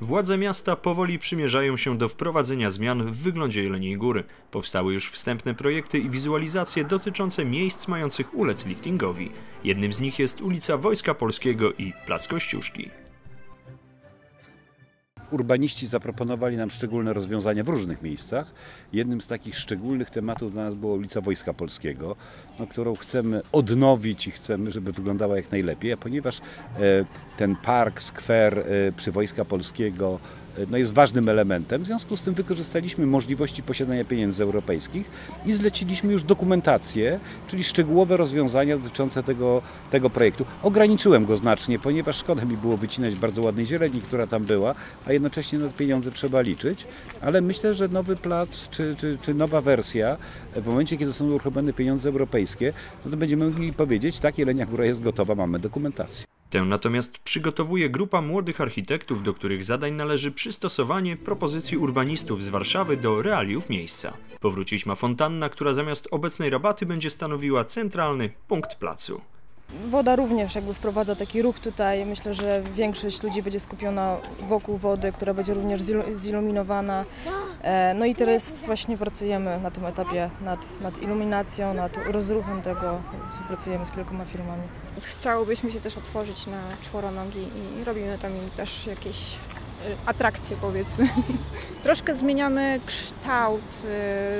Władze miasta powoli przymierzają się do wprowadzenia zmian w wyglądzie Jeleniej Góry. Powstały już wstępne projekty i wizualizacje dotyczące miejsc mających ulec liftingowi. Jednym z nich jest ulica Wojska Polskiego i Plac Kościuszki. Urbaniści zaproponowali nam szczególne rozwiązania w różnych miejscach. Jednym z takich szczególnych tematów dla nas była ulica Wojska Polskiego, no, którą chcemy odnowić i chcemy, żeby wyglądała jak najlepiej, a ponieważ e, ten park, skwer e, przy Wojska Polskiego no jest ważnym elementem. W związku z tym wykorzystaliśmy możliwości posiadania pieniędzy europejskich i zleciliśmy już dokumentację, czyli szczegółowe rozwiązania dotyczące tego, tego projektu. Ograniczyłem go znacznie, ponieważ szkoda mi było wycinać bardzo ładnej zieleni, która tam była, a jednocześnie na pieniądze trzeba liczyć. Ale myślę, że nowy plac czy, czy, czy nowa wersja, w momencie kiedy zostaną uruchomione pieniądze europejskie, no to będziemy mogli powiedzieć, tak, Jelenia Góra jest gotowa, mamy dokumentację. Natomiast przygotowuje grupa młodych architektów, do których zadań należy przystosowanie propozycji urbanistów z Warszawy do realiów miejsca. Powrócić ma fontanna, która zamiast obecnej rabaty będzie stanowiła centralny punkt placu. Woda również jakby wprowadza taki ruch tutaj. Myślę, że większość ludzi będzie skupiona wokół wody, która będzie również zilu- ziluminowana. E, No i teraz właśnie pracujemy na tym etapie nad, nad iluminacją, nad rozruchem tego. Współpracujemy z kilkoma firmami. Chciałobyśmy się też otworzyć na czworonogi i robimy tam im też jakieś y, atrakcje powiedzmy. Troszkę zmieniamy kształt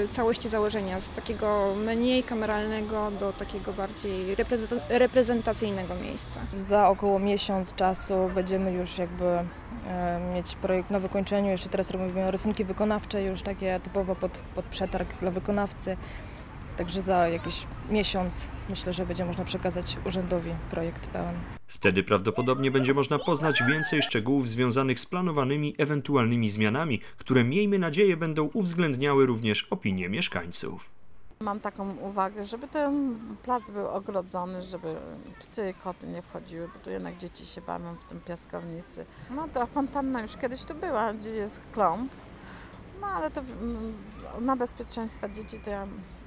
y, całości założenia z takiego mniej kameralnego do takiego bardziej reprezenta- reprezentacyjnego miejsca. Za około miesiąc czasu będziemy już jakby e, mieć projekt na wykończeniu. Jeszcze teraz robimy rysunki wykonawcze, już takie typowo pod, pod przetarg dla wykonawcy. Także za jakiś miesiąc myślę, że będzie można przekazać urzędowi projekt pełen. Wtedy prawdopodobnie będzie można poznać więcej szczegółów związanych z planowanymi ewentualnymi zmianami, które miejmy nadzieję będą uwzględniały również opinie mieszkańców. Mam taką uwagę, żeby ten plac był ogrodzony, żeby psy, koty nie wchodziły, bo tu jednak dzieci się bawią w tym piaskownicy. No ta fontanna już kiedyś tu była, gdzie jest klomp, no ale to na bezpieczeństwa dzieci to ja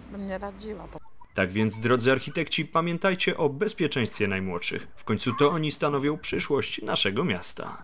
bym nie radziła. Tak więc, drodzy architekci, pamiętajcie o bezpieczeństwie najmłodszych. W końcu to oni stanowią przyszłość naszego miasta.